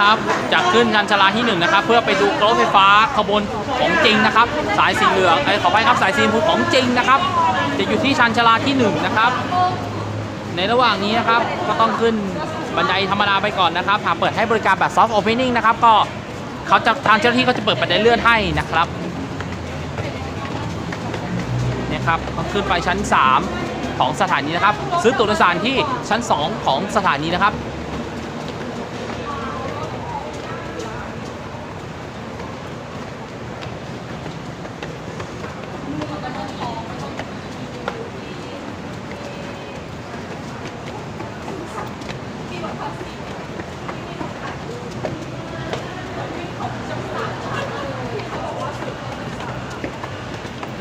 ครับจะขึ้นชันชลาที่หนึ่งนะครับเพื่อไปดูรถไฟฟ้าขบวนของจริงนะครับ สายสีเหลืองไอ้ขอไปครับสายสีชมพูของจริงนะครับ จะอยู่ที่ชันชลาที่หนึ่งนะครับในระหว่างนี้นะครับก็ต้องขึ้นบันไดธรรมดาไปก่อนนะครับหากเปิดให้บริการแบบ soft opening นะครับก็เขาจะทางเจ้าหน้าที่ก็จะเปิดบันไดเลื่อนให้นะครับเนี่ยครับก็ขึ้นไปชั้น 3 ของสถานีนะครับ ซื้อตั๋วโดยสารที่ชั้น 2 ของสถานีนะครับ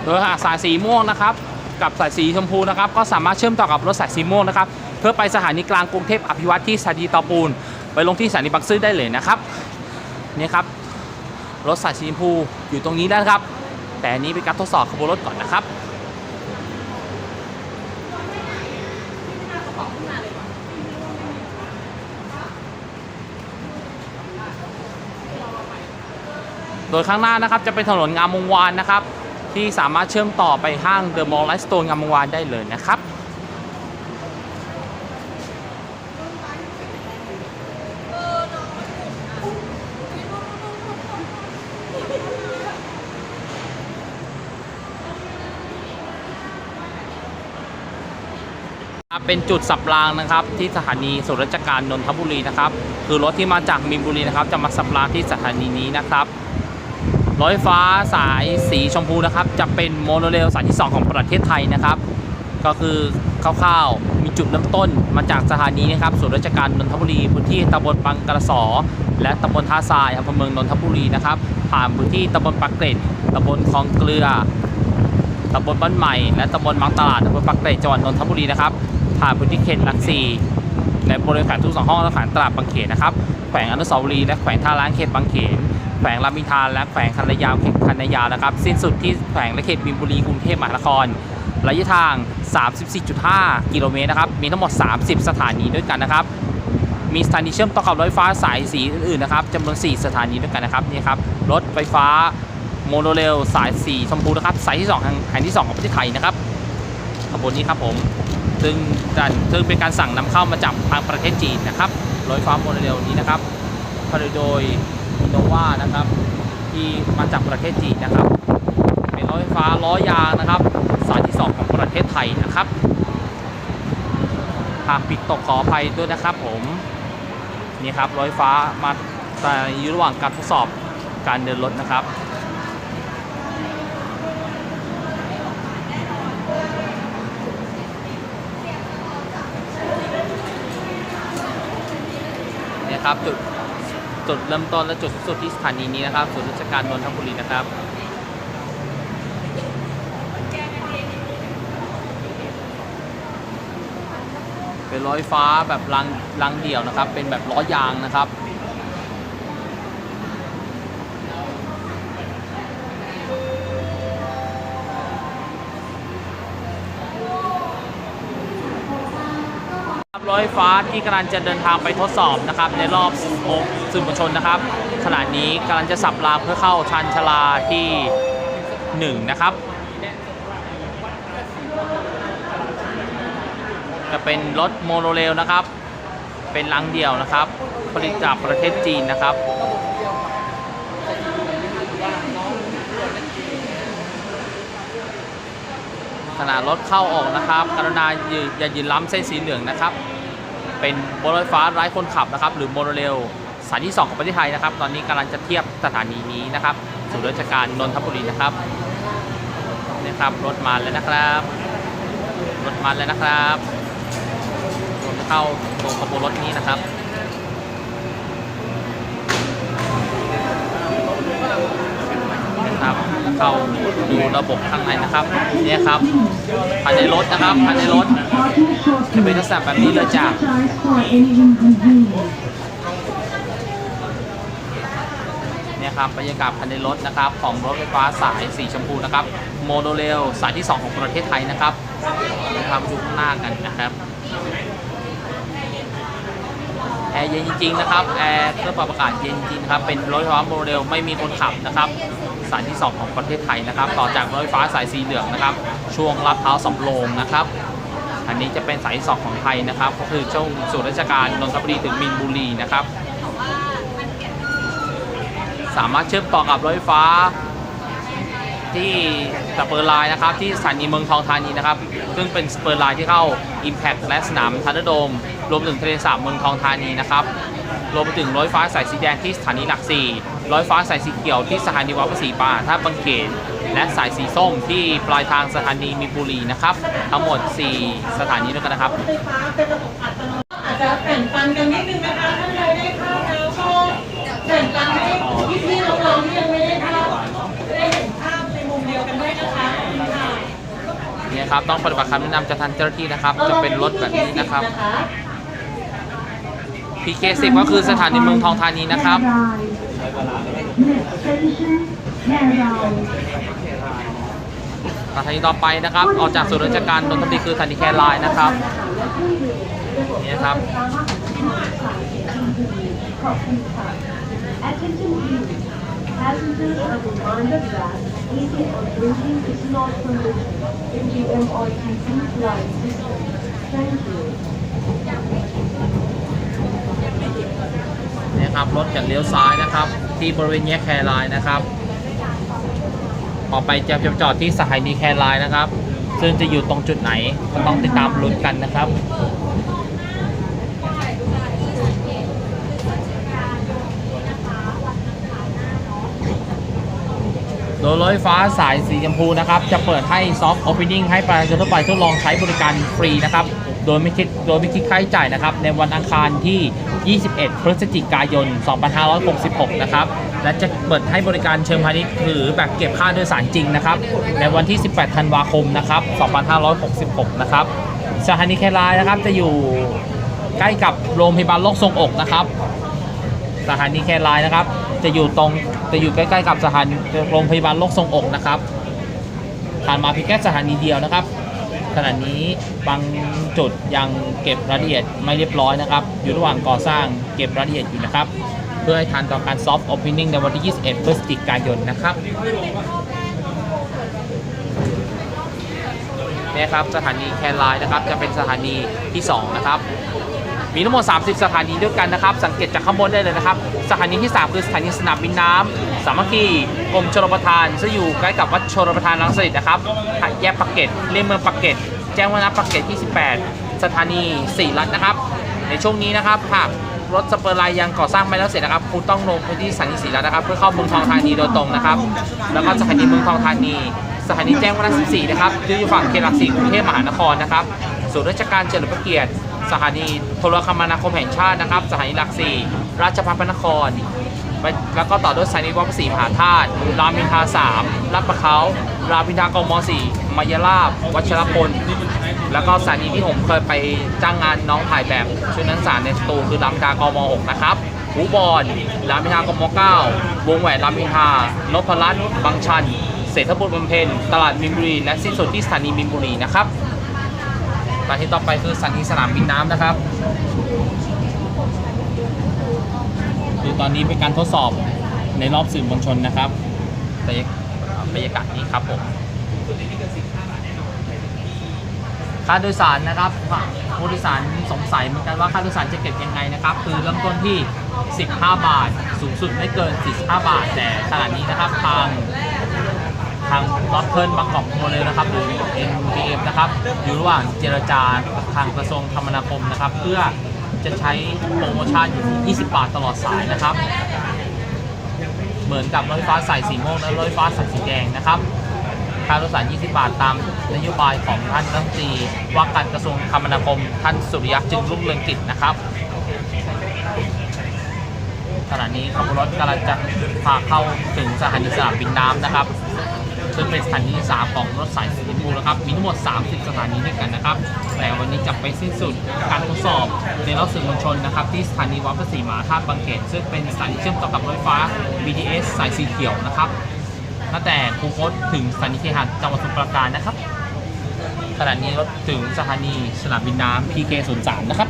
โดยหากสายสีม่วงนะครับกับสายสีชมพูนะครับก็สามารถเชื่อมต่อกับรถสายสีม่วงนะครับเพื่อไปสถานีกลางกรุงเทพอภิวัตที่สถานีเตาปูน ไปลงที่สถานีบางซื่อได้เลยนะครับนี่ครับรถสายสีชมพูอยู่ตรงนี้แล้วครับ แต่อันนี้เป็นการทดสอบขบวนรถก่อนนะครับโดยข้างหน้านะครับจะเป็นถนนงามวงวานนะครับ ที่สามารถเชื่อมต่อไปห้างเดอะมอลล์ไลฟ์สโตนงามวงวานได้เลยนะครับเป็นจุดสับรางนะครับที่สถานีสุรราชการนนทบุรีนะครับ คือรถที่มาจากมีนบุรีนะครับ จะมาสับรางที่สถานีนี้นะครับ รถไฟฟ้าสายสีชมพูนะครับ จะเป็นโมโนเรลสายที่ 2 ของประเทศไทยนะครับ ก็คือคร่าวๆมีจุดเริ่มต้นมาจากสถานีนะครับส่วนราชการนนทบุรีพื้นที่ตำบลบางกระสอ และตำบลท่าทรายอำเภอเมืองนนทบุรีนะครับ ผ่านพื้นที่ตำบลปากเกร็ดตำบลคลองเกลือตำบลบ้านใหม่ และตำบลบางตลาดอำเภอปากเกร็ดจังหวัดนนทบุรีนะครับผ่านพื้นที่เขตหลักสี่ในบริเวณแขวงทุกสองห้องและแขวงตลาดบางเขนนะครับแขวงอนุสาวรีย์และแขวงท่าล้างเขตบางเขน แขวงรามอินทราและแขวงคันยาวเขตคันยาวนะครับ สิ้นสุดที่แขวงและเขตบินบุรีกรุงเทพมหานครระยะทาง 34.5 กิโลเมตรนะครับ มีทั้งหมด 30 สถานีด้วยกันนะครับ มีสถานีเชื่อมต่อกับรถไฟฟ้าสายสีอื่นๆนะครับจำนวน 4 สถานีด้วยกันนะครับ นี่ครับ รถไฟฟ้าโมโนเรลสายสีชมพูนะครับ สายที่2แห่งที่ 2 ของประเทศไทยนะครับขบวนนี้ครับผม ซึ่งจะซึ่งเป็นการสั่งนำเข้ามาจากทางประเทศจีนนะครับ รถไฟฟ้าโมโนเรลนี้นะครับผลิตโดย โนวานะครับ ที่มาจากประเทศจีนนะครับ เป็นรถไฟฟ้าล้อยางนะครับ สายที่ 2 ของประเทศไทยนะครับหากปิดตกขออภัยด้วยนะครับผมนี่ครับรถไฟฟ้ามาแต่อยู่ระหว่างการทดสอบการเดินรถนะครับเนี่ยครับจุด จุดเริ่มต้นและจุดสุดที่สถานีนี้นะครับศูนย์ราชการนนทบุรีนะครับเป็นร้อยฟ้าแบบรางรางเดี่ยวนะครับ เป็นแบบล้อยางนะครับ รถไฟฟ้าที่กำลังจะเดินทางไปทดสอบนะครับ ในรอบสื่อมวลชนนะครับ ขณะนี้กำลังจะสับรางเพื่อเข้าชันชลาที่ 1 นะครับ จะเป็นรถโมโนเรลนะครับ เป็นรางเดียวนะครับ ผลิตจากประเทศจีนนะครับขณะรถเข้าออกนะครับ กรุณาอย่าอย่ายืนล้ำเส้นสีเหลืองนะครับ เป็นบนรถไฟฟ้าไร้คนขับนะครับหรือโมโนเรลสายที่2ของประเทศไทยนะครับตอนนี้กำลังจะเทียบสถานีนี้นะครับศูนย์ราชการนนทบุรีนะครับนี่ครับรถมาแล้วนะครับรถมาแล้วนะครับรถเข้าตรงขบวนรถนี้นะครับ เข้าดูระบบข้างในนะครับเนี่ยครับภายในรถนะครับภายในรถจะเป็นลักษณะแบบนี้เลยจ้ะเนี่ยครับบรรยากาศภายในรถนะครับของรถไฟฟ้าสายสีชมพูนะครับโมโนเรลสายที่ 2 ของประเทศไทยนะครับนะครับดูข้างหน้ากันนะครับแอร์เย็นจริงๆนะครับแอร์เครื่องปรับอากาศเย็นจริงๆครับเป็นรถไฟฟ้าโมเดลไม่มีคนขับนะครับ สายที่ 2 ของประเทศไทยนะครับ ต่อจากรถไฟฟ้าสายสีเหลืองนะครับ ช่วงลาดพร้าวสำโรงนะครับ อันนี้จะเป็นสายที่สองของไทยนะครับ ก็คือช่วงส่วนราชการนนทบุรีถึงมีนบุรีนะครับ สามารถเชื่อมต่อกับรถไฟฟ้าที่สเปอร์ไลน์นะครับที่สถานีเมืองทองธานีนะครับ ซึ่งเป็นสเปอร์ไลน์ที่เข้า Impact และสนามทันเดอร์โดม รวมถึงทะเลสาบเมืองทองธานีนะครับ รวมไปถึงรถไฟฟ้าสายสีแดงที่สถานีหลักสี่ รถไฟฟ้าสายสีเขียวที่สถานีวัดพระศรีปาท่าบางเขนและสายสีส้มที่ปลายทางสถานีมีนบุรีนะครับ ทั้งหมด 4 สถานีด้วยกันนะครับไฟฟ้าเป็นระบบอัตโนมัติอาจจะแบ่งปันกันนิดนึงนะคะท่านใดได้เข้าแล้วก็แบ่งปันให้พี่ๆน้องๆที่ยังไม่ได้เข้าจะได้เห็นภาพในมุมเดียวกันด้วยนะคะขอบคุณค่ะเนี่ยครับต้องปฏิบัติคำแนะนำจากทางเจ้าหน้าที่นะครับ จะเป็นรถแบบนี้นะครับ PK10 ก็คือสถานีเมืองทองธานีนะครับ สถานีต่อไปนะครับ ออกจากศูนย์ราชการนนทบุรีคือสถานีแคร์ไลน์นะครับนี่ครับ Passengers are reminded that eating or drinking is not permitted in the MRT flight system. Thank you. เนี่ครับรถจะเลี้ยวซ้ายนะครับ ที่บริเวณแยกแคร์ไลน์นะครับ ออกไปจะจะจอดที่สถานีแคร์ไลน์นะครับ ซึ่งจะอยู่ตรงจุดไหนก็ต้องติดตามลุ้นกันนะครับโดยรถไฟฟ้าสายสีชมพูนะครับ จะเปิดให้ซอฟต์โอเพนนิ่งให้ประชาชนทั่วไปทดลองใช้บริการฟรีนะครับ โดยไม่คิดโดยไม่คิดค่าใช้จ่ายนะครับ ในวันอังคารที่ 21 พฤศจิกายน 2566 นะครับ และจะเปิดให้บริการเชิงพาณิชย์หรือแบบเก็บค่าโดยสารจริงนะครับ ในวันที่ 18 ธันวาคม นะครับ 2566 นะครับ สถานีแครายนะครับ จะอยู่ใกล้กับโรงพยาบาลโรคทรงอกนะครับ สถานีแครายนะครับ จะอยู่ตรง จะอยู่ใกล้ ๆ กับสถานโรงพยาบาลโรคทรงอกนะครับผ่านมาเพียงแค่สถานีเดียวนะครับ ขณะนี้บางจุดยังเก็บรายละเอียดไม่เรียบร้อยนะครับ อยู่ระหว่างก่อสร้างเก็บรายละเอียดอยู่นะครับ เพื่อให้ทันต่อการซอฟต์โอเพนนิ่งในวันที่ 21 พฤศจิกายนนะครับนี่ครับสถานีแคลไลนะครับจะเป็นสถานีที่สองนะครับ มีทั้งหมด 30 สถานีด้วยกันนะครับ สังเกตจากข้างบนได้เลยนะครับ สถานีที่ 3 คือสถานีสนามบินน้ำสามัคคีกรมชลประทานซึ่งอยู่ใกล้กับวัดชลประทานรังสิตนะครับแยกปากเกร็ดเลี่ยงเมืองปากเกร็ดแจ้งวัฒนะปากเกร็ดที่18สถานี4รัฐนะครับ ในช่วงนี้นะครับหากรถสเปอร์ไลน์ยังก่อสร้างไม่แล้วเสร็จนะครับคุณต้องลงพื้นที่สถานีสีรัฐนะครับ เพื่อเข้าเมืองทองธานีโดยตรงนะครับ แล้วก็สถานีเมืองทองธานี สถานีแจ้งวัฒนะ14 นะครับอยู่ฝั่งเขตหลักสี่กรุงเทพมหานครนะครับศูนย์ราชการเฉลิมพระเกียรติ สถานีโทรคมนาคมแห่งชาตินะครับ สถานีหลักสี่ราชพัฒพระนครไปแล้วก็ต่อด้วยสถานีวัดพระศรีมหาธาตุรามอินทราสามลาดประเขารามอินทรากมสี่มายาลาบวัชรพลแล้วก็สถานีที่ผมเคยไปจ้างงานน้องถ่ายแบบชุดนักศึกษาในสตูคือรามอินทรากมหกนะครับหูบอลรามอินทรากมเก้าวงแหวนรามอินทรานพรัตน์บางชันเศรษฐบุตรบำเพ็ญตลาดมินบุรี และสิ้นสุดที่สถานีมินบุรีนะครับ สถานที่ต่อไปคือสถานีสนามบินน้ำนะครับคือตอนนี้เป็นการทดสอบในรอบสื่อมวลชนนะครับบรรยากาศนี้ครับผมค่าโดยสารนะครับผู้โดยสารสงสัยเหมือนกันว่าค่าโดยสารจะเก็บยังไงนะครับ คือเริ่มต้นที่ 15 บาท สูงสุดไม่เกิน 45 บาท แต่ขณะนี้นะครับทาง ทางรถเทิร์นบางกอกโมเลยนะครับหรือ NBM นะครับอยู่ระหว่างเจรจากับทางกระทรวงคมนาคมนะครับ เพื่อจะใช้โปรโมชั่นอยู่ที่20 บาทตลอดสายนะครับ เหมือนกับรถไฟฟ้าสายสีม่วงและรถไฟฟ้าสายสีแดงนะครับค่าโดยสาร 20 บาทตามนโยบายของท่านรัฐมนตรีว่าการกระทรวงคมนาคม ท่านสุริยะจึงรุ่งเรืองกิจนะครับขณะนี้ขบวนรถกำลังจะพาเข้าถึงสถานีสนามบินน้ำนะครับ ซึ่งเป็นสถานีที่สามของรถสายสีชมพูนะครับ มีทั้งหมด 30 สถานีด้วยกันนะครับ แต่วันนี้จะไปสิ้นสุดการทดสอบในรอบสื่อมวลชนนะครับ ที่สถานีวัดพระศรีมหาธาตุบางเขนซึ่งเป็นสถานีเชื่อมต่อกับรถไฟฟ้า BTS สายสีเขียวนะครับตั้งแต่คูคตถึงสถานีเคหะจังหวัดสมุพรปราการนะครับขณะนี้รถถึงสถานีสนามบินน้ำ PK03 นะครับ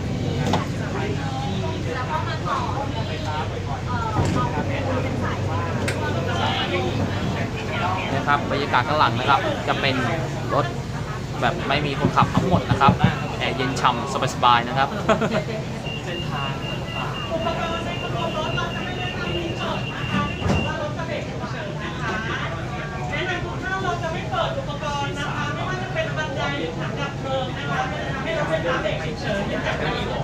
นะครับบรรยากาศข้างหลังนะครับ จะเป็นรถแบบไม่มีคนขับทั้งหมดนะครับแอร์เย็นฉ่ำสบายๆนะครับอุปกรณ์ในขบวนรถเราจะไม่ได้ทำที่จอดนะคะที่ถือว่ารถจะเบรกฉุกเฉินนะคะแนะนำทุกท่านเราจะไม่เปิดอุปกรณ์นะคะไม่ว่าจะเป็นบันไดหรือถังดับเพลิงนะคะมันจะทำให้รถไฟฟ้าเบรกฉุกเฉินเนื่องจากการตก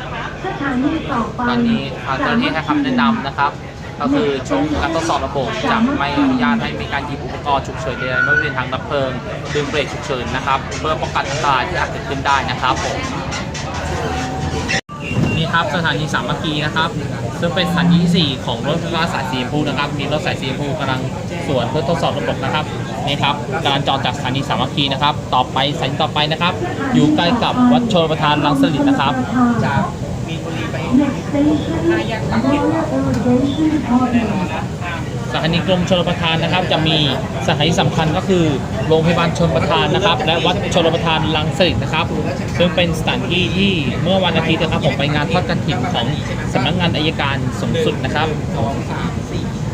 นะคะสถานีต่อไปตอนนี้ทางเจ้าหน้าที่ให้คำแนะนำนะครับ ก็คือช่วงการทดสอบระบบจะไม่อนุญาตให้มีการหยิบอุปกรณ์ฉุกเฉินใดๆไม่ว่าจะเป็นทางดับเพลิงดึงเบรกฉุกเฉินนะครับ เพื่อป้องกันอันตรายที่อาจเกิดขึ้นได้นะครับผมนี่ครับสถานีสามัคคีนะครับ ซึ่งเป็นสถานีที่สี่ของรถไฟฟ้าสายสีชมพูนะครับ มีรถสายสีชมพูกำลังสวนเพื่อทดสอบระบบนะครับนี่ครับการจอดจากสถานีสามัคคีนะครับ ต่อไปสานีต่อไปนะครับ อยู่ใกล้กับวัดโชลประทานรังสลิดนะครับ มีนบุรีไป Next station Royal Irrigation Department สถานีกรมชลประทานนะครับ จะมีสถานีสำคัญก็คือโรงพยาบาลชลประทานนะครับ และวัดชลประทานลังสิตนะครับ ซึ่งเป็นสถานที่ที่เมื่อวันอาทิตย์นะครับผมไปงานทอดกฐินของสำนักงานอายการสูงสุดนะครับ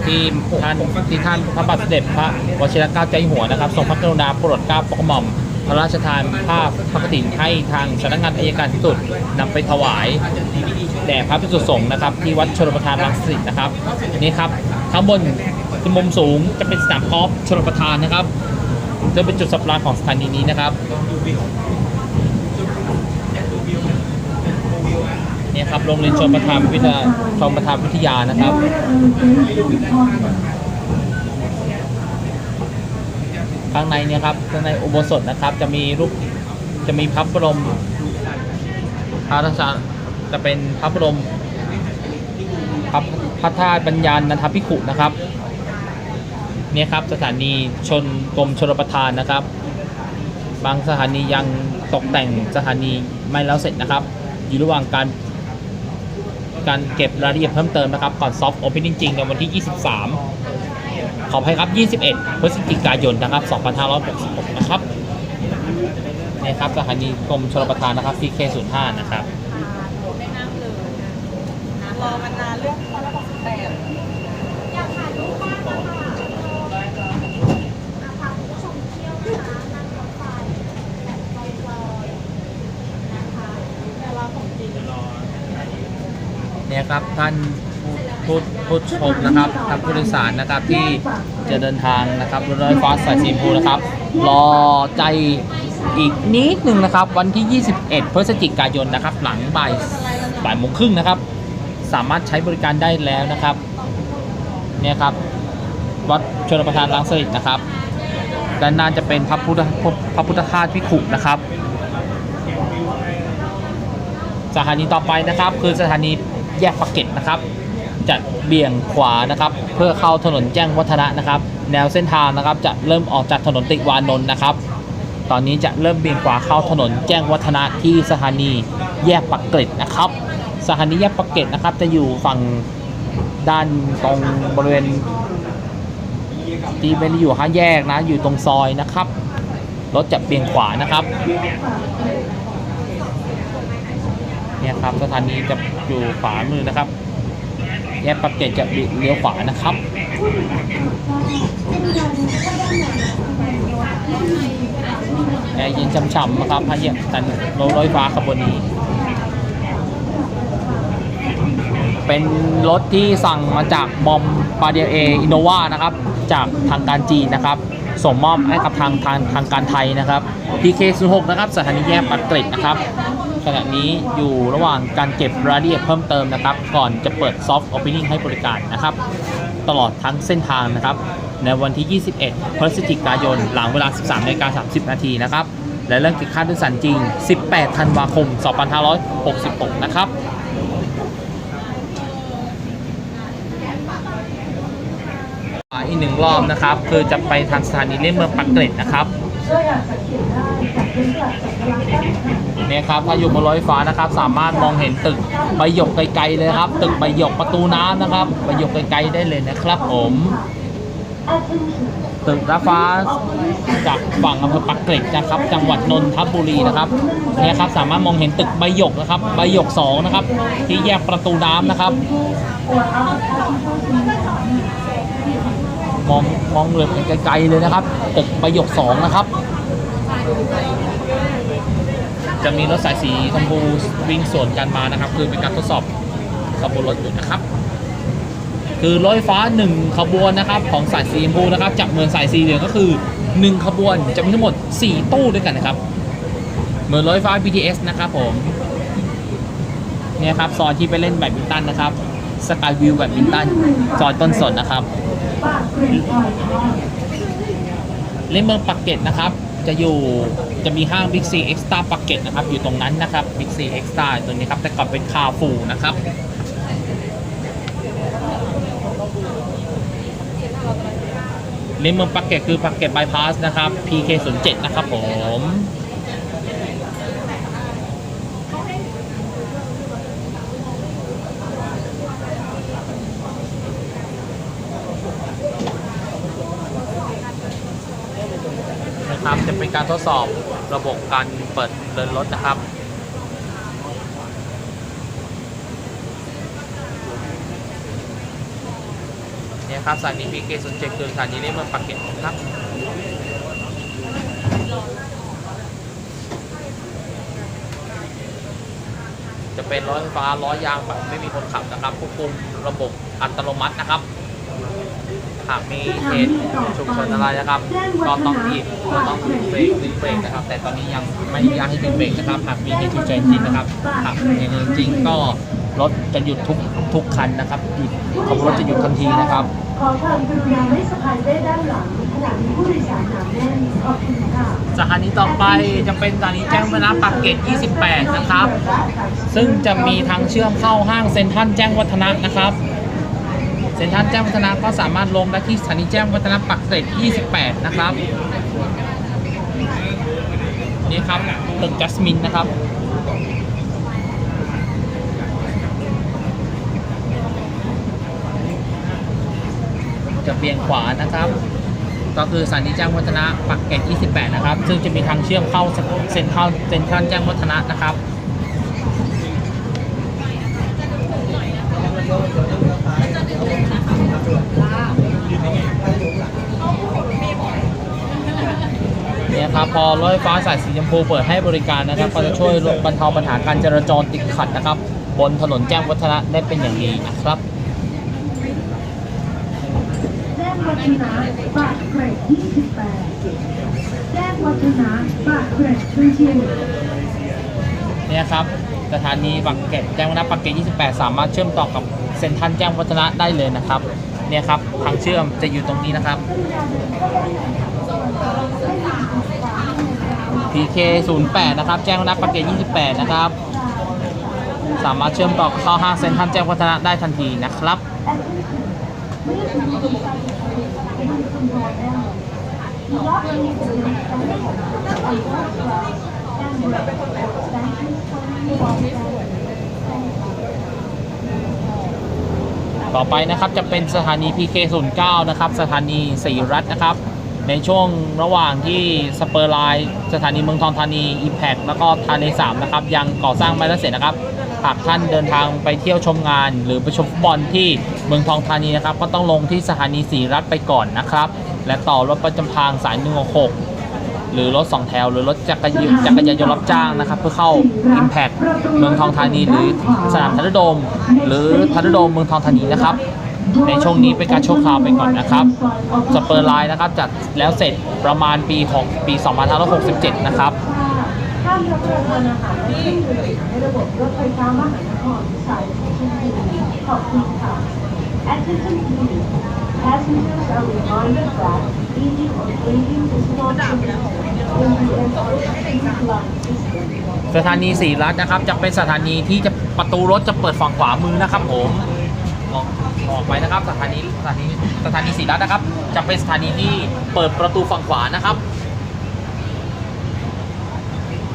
ที่ท่านที่ท่านพระบาทสมเด็จพระวชิรเกล้าเจ้าอยู่หัวนะครับทรงพระกรุณาโปรดเกล้าโปรดกระหม่อม พระราชทานภาพพระกฐินให้ทางสำนักงานอายการสุดนำไปถวายแด่พระภิกษุสงฆ์นะครับที่วัดชลประทานรังสิตนะครับนี่ครับข้างบนที่มุมสูงจะเป็นสนามกอล์ฟชลประทานนะครับจะเป็นจุดสัปลาของสถานีนี้นะครับเนี่ยครับโรงเรียนชลประทานวิทยาชลประทานวิทยานะครับ ข้างในเนี่ยครับข้างในอุโบสถนะครับ จะมีรูปจะมีพระบรมพระราชาจะเป็นพระบรมพระพระธาตุปัญญาณนันทภิขุนะครับเนี่ยครับสถานีชนกรมชลประทานนะครับ บางสถานียังตกแต่งสถานีไม่แล้วเสร็จนะครับ อยู่ระหว่างการการเก็บรายละเอียดเพิ่มเติมนะครับ ก่อนซอฟต์โอเพนจริงๆในวันที่ 23 ขออภัยครับ 21 พฤศจิกายนนะครับ 2566 นะครับนี่ครับสถานีกรมชลประทานนะครับ CK05 นะครับไม่นั่งเลยนะรอมานานเรื่องพระราชแต่อยากถ่ายรูปบ้างนะคะพาคุณผู้ชมเที่ยวนะคะนั่งรถไฟแบบลอยๆนะคราของจริงเนี่ยครับท่าน ผู้ผู้ชมนะครับท่านผู้โดยสารนะครับที่จะเดินทางนะครับรถไฟฟ้าสายสีชมพูนะครับ รอใจอีกนิดหนึ่งนะครับ วันที่ 21 พฤศจิกายนนะครับ หลังบ่ายบ่ายโมงครึ่งนะครับ สามารถใช้บริการได้แล้วนะครับเนี่ยครับวัดชนประทานรังสลิดนะครับด้านหน้าจะเป็นพระพุทธพระพุทธคาตพิขุนะครับ สถานีต่อไปนะครับ คือสถานีแยกปากเกร็ดนะครับ จะเบี่ยงขวานะครับ เพื่อเข้าถนนแจ้งวัฒนะนะครับ แนวเส้นทางนะครับ จะเริ่มออกจากถนนติวานนท์นะครับ ตอนนี้จะเริ่มเบี่ยงขวาเข้าถนนแจ้งวัฒนะที่สถานีแยกปากเกร็ดนะครับ สถานีแยกปากเกร็ดนะครับ จะอยู่ฝั่งด้านตรงบริเวณที่ไม่ได้อยู่ห้าแยกนะ อยู่ตรงซอยนะครับ รถจะเบี่ยงขวานะครับเนี่ยครับสถานีจะอยู่ขวามือนะครับ แยกปากเกร็ดจะบิเลี้ยวขวานะครับแอร์เย็นช่ำๆนะครับพระเยี่ยมแต่รถไฟฟ้าขบวนนี้ เป็นรถที่สั่งมาจากบอมปาเดียเออินโนวานะครับ จากทางการจีนนะครับส่งมอบให้กับทางทางทางการไทยนะครับ PK06 นะครับสถานีแยกปากเกร็ดนะครับ ขณะนี้อยู่ระหว่างการเก็บรายละเอียดเพิ่มเติมนะครับ ก่อนจะเปิดซอฟต์โอเพนนิ่งให้บริการนะครับ ตลอดทั้งเส้นทางนะครับ ในวันที่ 21 พฤศจิกายน หลังเวลา 13นาฬ30 นาทีนะครับ และเริ่มเก็บค่าโดยสารจริง 18 ธันวาคม 2566 นะครับอีกหนึ่งรอบนะครับ คือจะไปทางสถานีเลี่ยงเมืองปักเกร็ดนะครับ ก็อยากสังเกตได้จากพื้นหลักจากพลังตั้งเนี่ยครับถ้าอยู่บนรถไฟฟ้านะครับ สามารถมองเห็นตึกใบหยกไกลๆเลยครับ ตึกใบหยกประตูน้ำนะครับใบหยกไกลๆได้เลยนะครับ ผมตึกระฟ้าจากฝั่งอำเภอปักเกร็ดนะครับ จังหวัดนนทบุรีนะครับเนี่ยครับสามารถมองเห็นตึกใบหยกนะครับใบหยกสองนะครับ ที่แยกประตูน้ำนะครับ มองมองเลยไปไกลๆเลยนะครับตึกประโยคสองนะครับ จะมีรถสายสีชมพูวิ่งสวนกันมานะครับ คือเป็นการทดสอบขบวนรถอยู่นะครับ คือรถไฟฟ้า1ขบวนนะครับ ของสายสีชมพูนะครับจะเหมือนสายสีเหลืองก็คือ1ขบวนจะมีทั้งหมด 4 ตู้ด้วยกันนะครับ เหมือนรถไฟฟ้า BTS นะครับผมเนี่ยครับซอยที่ไปเล่นแบดมินตันนะครับ สกายวิวแบดมินตันซอยต้นสนนะครับปากเล่นเมืองปักเกร็ตนะครับ จะอยู่จะมีห้าง Big C Extra ปักเกร็ตนะครับ อยู่ตรงนั้นนะครับ Big C Extra ตัวนี้ครับ แต่ก่อนเป็นคาฟูนะครับเล่นเมืองปักเกร็ตคือปักเกร็ตบายพาสนะครับ PK 0 7 นะครับผม นะครับจะเป็น การทดสอบระบบการเปิดเดินรถนะครับเนี่ยครับสถานีพีเกศูนย์เจ็ดคือสถานีเล่นเมืองปากเกร็ดครับจะเป็นรถไฟฟ้าล้อยางแบบไม่มีคนขับนะครับควบคุมระบบอัตโนมัตินะครับ หากมีเหตุฉุกเฉินอะไรนะครับ ก็ต้องหยิบก็ต้องเบรกดึงเบรกนะครับ แต่ตอนนี้ยังไม่อนุญาตให้ดึงเบรกนะครับ หากมีเหตุฉุกเฉินจริงนะครับ หากเหตุจริงก็รถจะหยุดทุกทุกคันนะครับหยุดขบวนรถจะหยุดทันทีนะครับขอความกรุณาไม่สะพายเป้ด้านหลังขณะมีผู้โดยสารหนาแน่นขอบคุณค่ะสถานีต่อไปจะเป็นสถานีแจ้งวัฒนะปากเกร็ด28 นะครับ ซึ่งจะมีทางเชื่อมเข้าห้างเซ็นทรัลแจ้งวัฒนะนะครับเซ็นทรัลแจ้งวัฒนะก็สามารถลงได้ที่สถานีแจ้งวัฒนะปากเกร็ด28 นะครับ นี่ครับตึกจัสมินนะครับจะเบี่ยงขวานะครับ ก็คือสถานีแจ้งวัฒนะปักเกร็ด28 นะครับ ซึ่งจะมีทางเชื่อมเข้าเซ็นทรัลเซ็นทรัลแจ้งวัฒนะนะครับ เนี่ยครับพอรถไฟฟ้าสายสีชมพูเปิดให้บริการนะครับ ก็จะช่วยลดบรรเทาปัญหาการจราจรติดขัดนะครับ บนถนนแจ้งวัฒนะได้เป็นอย่างดีนะครับแจ้งวัฒนะปากเกร็ด28แจ้งวัฒนะปากเกร็ด31เนี่ยครับสถานีปักเกร็ดแจ้งวัฒนะปักเกร็ด28 สามารถเชื่อมต่อกับเซ็นทรัลแจ้งวัฒนะได้เลยนะครับ เนี่ยครับทางเชื่อมจะอยู่ตรงนี้นะครับ PK 08นะครับ แจ้งวัฒนะปักเกร็ด28 นะครับ สามารถเชื่อมต่อเข้าห้างเซ็นทรัลแจ้งวัฒนะได้ทันทีนะครับ ต่อไปนะครับจะเป็นสถานี PK 09 นะครับ สถานีศรีรัตนะครับ ในช่วงระหว่างที่สเปอร์ไลน์สถานีเมืองทองธานี Impact แล้วก็ธานี3นะครับยังก่อสร้างไม่แล้วเสร็จนะครับหากท่านเดินทางไปเที่ยวชมงาน หรือไปชมฟุตบอลที่เมืองทองธานีนะครับ ก็ต้องลงที่สถานีศรีรัตไปก่อนนะครับ และต่อรถประจำทางสาย166หรือรถสองแถว หรือรถจักรยานจักรยานยนต์รับจ้างนะครับ เพื่อเข้า Impact เมืองทองธานี หรือสนามทันโดม หรือทันโดมเมืองทองธานีนะครับ ในช่วงนี้เป็นการชั่วคราวไปก่อนนะครับสเปอร์ไลน์นะครับจัดแล้วเสร็จประมาณปีของปี2567 นะครับห้ามรับประทานอาหารที่ไม่อยู่ในระบบรถไฟฟ้ามหานครสายสีชมพูขอบคุณค่ะ Attention please Passengers are reminded that eating or drinking is not permitted in the MRT line system. สถานีศรีรัตนะครับจะเป็นสถานีที่จะประตูรถจะเปิดฝั่งขวามือนะครับผม นะครับสถานีสถานีสถานีศรีรัตน์นะครับ จะเป็นสถานีที่เปิดประตูฝั่งขวานะครับ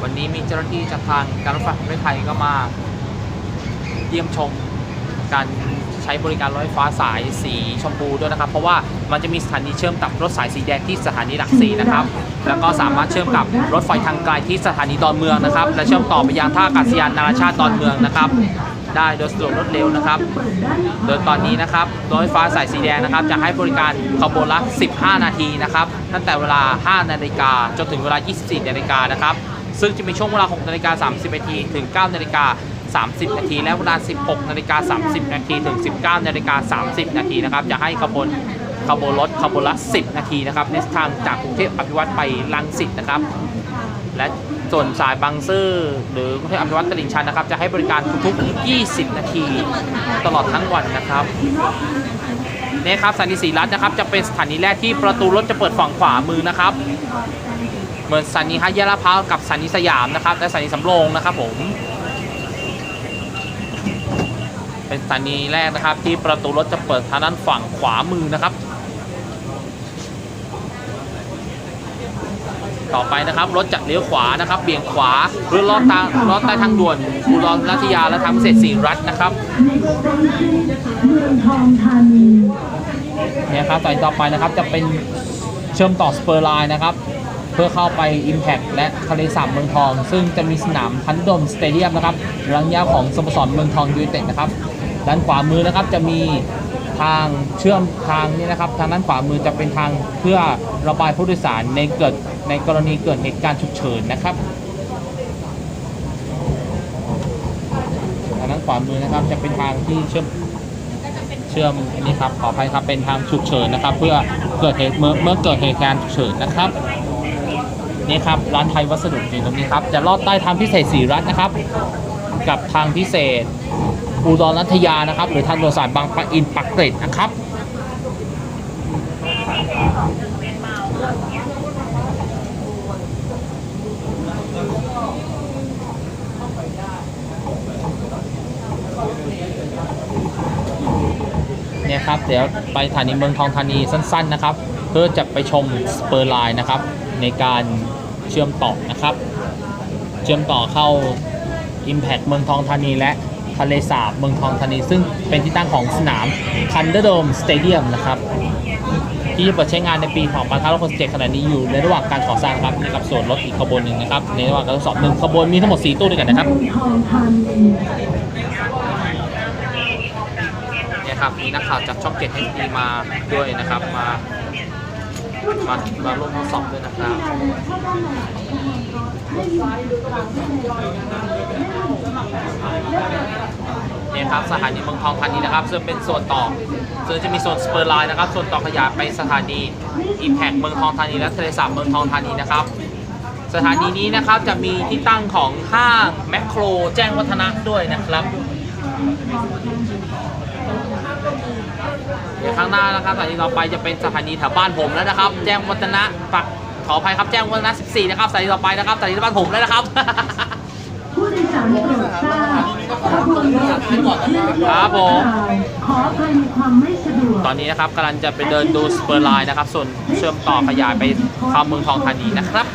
วันนี้มีเจ้าหน้าที่จากทางการรถไฟแห่งประเทศไทยก็มา เยี่ยมชมการใช้บริการรถไฟฟ้าสายสีชมพูด้วยนะครับ เพราะว่ามันจะมีสถานีเชื่อมกับรถสายสีแดงที่สถานีหลักสีนะครับ แล้วก็สามารถเชื่อมกับรถไฟทางไกลที่สถานีดอนเมืองนะครับ และเชื่อมต่อไปยังท่าอากาศยานนานาชาติดอนเมืองนะครับ ได้โดยสะดวกรวดเร็วนะครับ โดยตอนนี้นะครับรถไฟฟ้าสายสีแดงนะครับจะให้บริการขบวนละ 15 นาทีนะครับตั้งแต่เวลา 5 นาฬิกาจนถึงเวลา 24 นาฬิกานะครับซึ่งจะมีช่วงเวลา 6 นาฬิกา 30 นาทีถึง 9 นาฬิกา30 นาที และเวลา 16 นาฬิกา 30 นาที ถึง 19 นาฬิกา 30 นาทีนะครับ จะให้ขบวนขบวนรถขบวนละ 10 นาทีนะครับในทางจากกรุงเทพอภิวัตไปลังสิตนะครับ และ ส่วนสายบางซื่อหรือกรุงเทพอภิวัตตลิ่งชันนะครับ จะให้บริการทุกๆ 20 นาที ตลอดทั้งวันนะครับนี่ครับสถานีศรีรัตน์นะครับ จะเป็นสถานีแรกที่ประตูรถจะเปิดฝั่งขวามือนะครับ เหมือนสถานีฮัทยาลาพาวกับสถานีสยามนะครับ และสถานีสำโรงนะครับผม เป็นสถานีแรกนะครับที่ประตูรถจะเปิดทางด้านฝั่งขวามือนะครับ ต่อไปนะครับ รถจะเลี้ยวขวานะครับเบี่ยงขวาหรือลอดทาลอดใต้ทางด่วนอุดรรัตยาและทางพิเศษสีรัฐนะครับเมืองทองธานีเนี่ยครับสายต่อไปนะครับจะเป็นเชื่อมต่อสเปอร์ไลน์นะครับ เพื่อเข้าไป Impact และทะเลสาบเมืองทอง ซึ่งจะมีสนามพันดมสเตเดียมนะครับรังยาวของสโมสรเมืองทองยูไนเต็ดนะครับด้านขวามือนะครับจะมีทางเชื่อมทางนี้นะครับ ทางด้านขวามือจะเป็นทางเพื่อระบายผู้โดยสารในเกิด ในกรณีเกิดเหตุการณ์ฉุกเฉินนะครับทางด้านขวามือนะครับจะเป็นทางที่เชื่อมเชื่อมอันนี้ครับขออภัยครับเป็นทางฉุกเฉินนะครับ เพื่อเกิดเหตุเมื่อเมื่อเกิดเหตุการณ์ฉุกเฉินนะครับนี่ครับร้านไทยวัสดุอยู่ตรงนี้ครับจะลอดใต้ทางพิเศษสีรัฐนะครับ กับทางพิเศษอุดรรัตยานะครับ หรือทางด่วนสายบางปะอินปักเกร็ดนะครับ เนี่ยครับเดี๋ยวไปสถานีเมืองทองธานีสั้นๆนะครับ เพื่อจะไปชมสเปอร์ไลน์นะครับ ในการเชื่อมต่อนะครับ เชื่อมต่อเข้า Impact เมืองทองธานีและทะเลสาบเมืองทองธานี ซึ่งเป็นที่ตั้งของสนาม Thunderdome Stadium นะครับ ที่จะเปิดใช้งานในปี2567ขณะนี้อยู่ในระหว่างการก่อสร้างครับนี่กับส่วนรถอีกขบวนหนึ่งนะครับในระหว่างการทดสอบหนึ่งขบวนมีทั้งหมด 4 ตู้ด้วยกันนะครับ เมืองทองธา นีเนี่ยครับมีนักข่าวจากช่อง7 HD มาด้วยนะครับมามามาร่วมทดสอบด้วยนะครับเนี่ยครับสถานีเมืองทองธานีนะครับซึ่งเป็นส่วนต่อซึ่งจะมีส่วนสเปอร์ไลน์นะครับส่วนต่อขยายไปสถานี Impact เมืองทองธานีและทะเลสาบเมืองทองธานีนะครับ สถานีนี้นะครับจะมีที่ตั้งของห้างแมคโครแจ้งวัฒนะด้วยนะครับ เดี๋ยวข้างหน้านะครับสถานีต่อไปจะเป็นสถานีแถวบ้านผมแล้วนะครับ แจ้งวัฒนะปักขออภัยครับแจ้งวัฒนะ 14 นะครับสถานีต่อไปนะครับสถานีบ้านผมแล้วนะครับผู้โดยสารโปรดทราบขบวนรถที่ครับผมขออภัยในความไม่สะดวกตอนนี้นะครับกำลังจะไปเดินดูสเปอร์ไลน์นะครับ ส่วนเชื่อมต่อขยายไปเข้าเมืองทองธานีนะครับ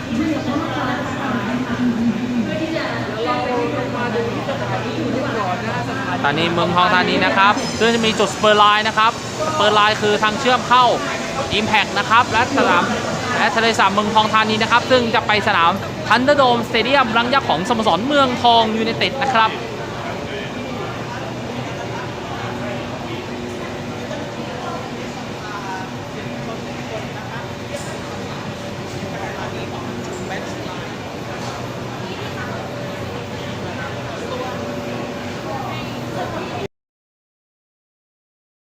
ตอนนี้เมืองทองธานีนะครับซึ่งจะมีจุดสเปอร์ไลน์นะครับสเปอร์ไลน์คือทางเชื่อมเข้า Impact นะครับและสนามและทะเลสาบเมืองทองธานีนะครับ ซึ่งจะไปสนามทันเดอร์โดมสเตเดียมรังยักษ์ของสโมสรเมืองทองยูเนเต็ดนะครับ